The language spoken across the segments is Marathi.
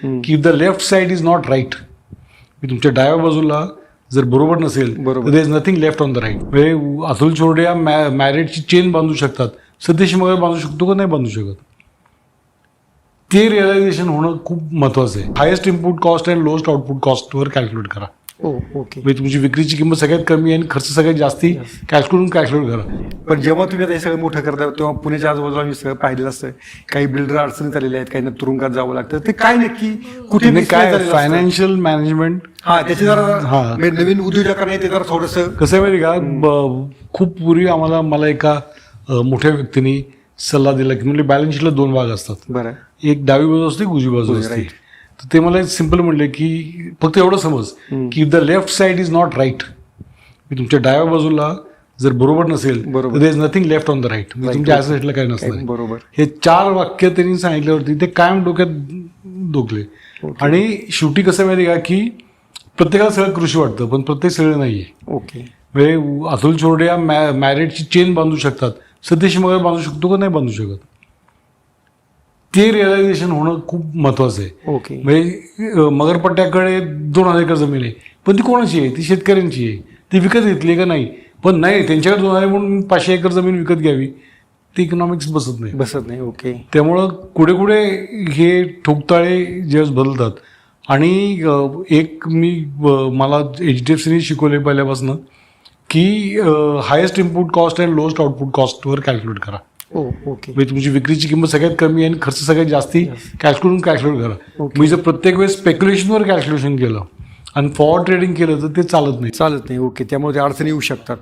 की the left side is not right तुमच्या डाव्या बाजूला जर बरोबर नसेल बरोबर. There is nothing left on the right म्हणजे अतुल चोरडे या मॅरिटची चेन बांधू शकतात. सतीश मगर बांधू शकतो का? नाही बांधू शकत. ते रिअलायझेशन होणं खूप महत्वाचं आहे. Highest input cost and lowest output कॉस्टवर calculate करा. म्हणजे तुमची विक्रीची किंमत सगळ्यात कमी आणि खर्च सगळ्यात जास्ती कॅल्क्युलेट कॅल्क्युलेट करा. पण जेव्हा तुम्ही आता हे सगळं मोठं करता तेव्हा पुण्याच्या आजूबाजूला मी सगळं पाहिलेलं असतं. काही बिल्डर अडचणीत आलेले आहेत काही तुरुंगात जावं लागतं. ते काय नक्की? कुठे mismatch काय? फायनान्शियल मॅनेजमेंट हा त्याचे जरा हा. नवीन उद्योजकांना ते जरा थोडस कसं आहे माहिती का? खूप पूर्वी आम्हाला मला एका मोठ्या व्यक्तीने सल्ला दिला की म्हणजे बॅलन्स शीटला दोन भाग असतात. बरं. एक डावी बाजू असते एक उजवी बाजू असते. तर ते मला सिंपल म्हणले की फक्त एवढं समज की the left side is not right तुमच्या डाव्या बाजूला जर बरोबर नसेल बरोबर. There is nothing left on the right तुमच्या काही काय नसतं बरोबर. हे चार वाक्य त्यांनी सांगितल्यावरती ते कायम डोक्यात डोकले आणि शेवटी कसं माहिती का की प्रत्येकाला सगळं कृषी वाटतं पण प्रत्येक सगळं नाहीये. ओके म्हणजे अतुल चोरडे या मॅरिटची चेन बांधू शकतात सतीश मगर बांधू शकतो का नाही बांधू शकत? ते रिअलायझेशन होणं खूप महत्वाचं आहे. ओके म्हणजे मगरपट्ट्याकडे दोन हजार एकर जमीन आहे पण ती कोणाची आहे? ती शेतकऱ्यांची आहे. ती विकत घेतली का नाही? पण नाही त्यांच्याकडे दोन हजार म्हणून पाचशे एकर जमीन विकत घ्यावी ती इकॉनॉमिक्स बसत नाही. बसत नाही ओके त्यामुळं कुठे कुठे हे ठोकताळे ज्यावेळेस बदलतात. आणि एक मी मला एच डी एफ सीने शिकवले पहिल्यापासून की highest input cost and lowest output कॉस्टवर calculate करा. ओके. म्हणजे तुमची विक्रीची किंमत सगळ्यात कमी आणि खर्च सगळ्यात जास्ती कॅल्क्युलेट कॅल्क्युलेट करा. मी जर प्रत्येक वेळेस स्पेक्युलेशनवर कॅल्क्युलेशन केलं आणि फॉर ट्रेडिंग केलं तर ते चालत नाही. चालत नाही ओके. त्यामुळे ते अडचणी येऊ शकतात.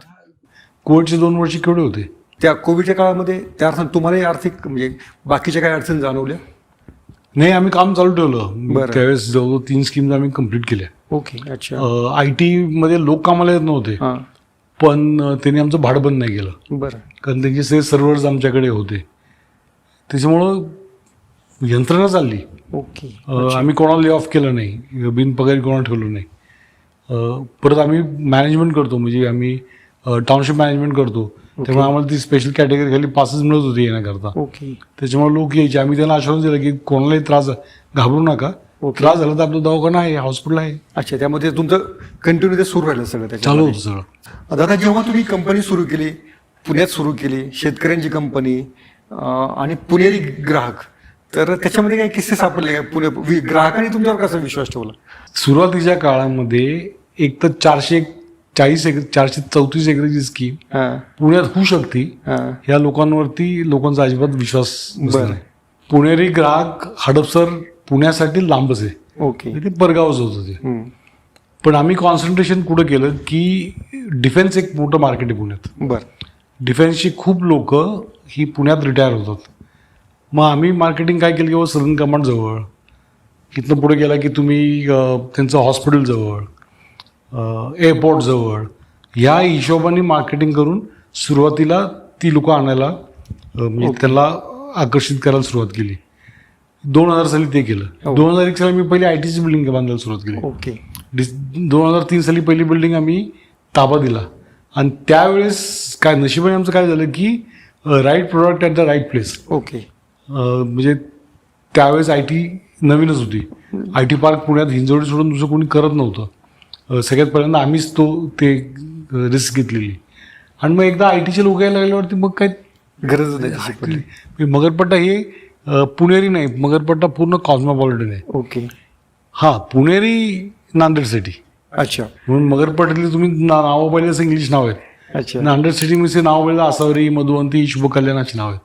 कोविडचे दोन वर्ष केवढे होते? त्या कोविडच्या काळामध्ये त्या अर्थानं तुम्हालाही आर्थिक म्हणजे बाकीच्या काही अडचणी जाणवल्या? नाही आम्ही काम चालू ठेवलं. त्यावेळेस जवळजवळ तीन स्कीम्स आम्ही कंप्लीट केल्या. ओके अच्छा. आय टी मध्ये लोक कामाला येत नव्हते. हां. पण त्यांनी आमचं भाडं बंद नाही केलं. बरं. कारण त्यांचे सगळे सर्व्हर्स आमच्याकडे होते त्याच्यामुळं यंत्रणा चालली. ओके. आम्ही कोणाला ले ऑफ केलं नाही बिनपगारी कोणाला ठेवलं नाही. परत आम्ही मॅनेजमेंट करतो म्हणजे आम्ही टाउनशिप मॅनेजमेंट करतो. त्यामुळे आम्हाला ती स्पेशल कॅटेगरी खाली पासेस मिळत होती येण्याकरता. ओके. त्याच्यामुळे लोक यायचे. आम्ही त्यांना आश्वासन दिलं की कोणालाही त्रास घाबरू नका. त्रास झाला तर आपलं दवाखाना आहे हॉस्पिटल आहे. अच्छा त्यामध्ये तुमचं कंटिन्यू ते सुरू राहिलं सगळं चालू त्याच्यामध्ये होतं सगळं. दादा जेव्हा तुम्ही कंपनी सुरू केली पुण्यात सुरू केली शेतकऱ्यांची कंपनी आणि पुणेरी ग्राहक तर त्याच्यामध्ये काही किस्से सापडले का? पुणे वि- ग्राहकांनी तुमच्यावर कसा विश्वास ठेवला? सुरुवातीच्या काळामध्ये एक तर चारशे चाळीस एकर चारशे चौतीस एकरची स्कीम हां. पुण्यात होऊ शकते. हां. ह्या लोकांवरती लोकांचा अजिबात विश्वास बरं. नाही. पुणेरी ग्राहक हडपसर पुण्यासाठी लांबच आहे. ओके. ते परगावच होतं ते. पण आम्ही कॉन्सन्ट्रेशन कुठं केलं? की डिफेन्स एक मोठं मार्केट आहे पुण्यात. बरं. डिफेन्सची खूप लोक ही पुण्यात रिटायर होतात. मग आम्ही मार्केटिंग काय केलं की बाबा सदन कमांड जवळ इथनं पुढे गेला की तुम्ही त्यांचं हॉस्पिटल जवळ एअरपोर्ट जवळ ह्या हिशोबाने मार्केटिंग करून सुरुवातीला ती लोक आणायला म्हणजे त्यांना आकर्षित करायला सुरुवात केली. दोन हजार साली ते केलं. हो. दोन हजार एक साली मी पहिली आय टीची बिल्डिंग बांधायला सुरुवात केली. ओके. दोन हजार तीन साली पहिली बिल्डिंग आम्ही ताबा दिला. आणि त्यावेळेस काय नशिबाने आमचं काय झालं की right product at the right place okay. म्हणजे त्यावेळेस आय टी नवीनच होती. आय टी पार्क पुण्यात हिंजवडी सोडून दुसरं कोणी करत नव्हतं. सगळ्यात पहिल्यांदा आम्हीच तो ते रिस्क घेतलेली. आणि मग एकदा आय टीचे लोक यायला लागल्यावरती मग काय गरज नाही. म्हणजे मगरपट्टा हे पुणेरी नाही मगरपट्टा पूर्ण कॉस्मोपॉलिटन आहे. ओके हा पुणेरी नांदेड सिटी अच्छा. म्हणून मगरपट्टीतली तुम्ही नावं पाहिजे असं इंग्लिश नाव आहेत. अच्छा. नांदेड सिटी मध्ये नाव पाहिजे आसावरी मधुवंती शुभकल्याण अशी नाव आहेत.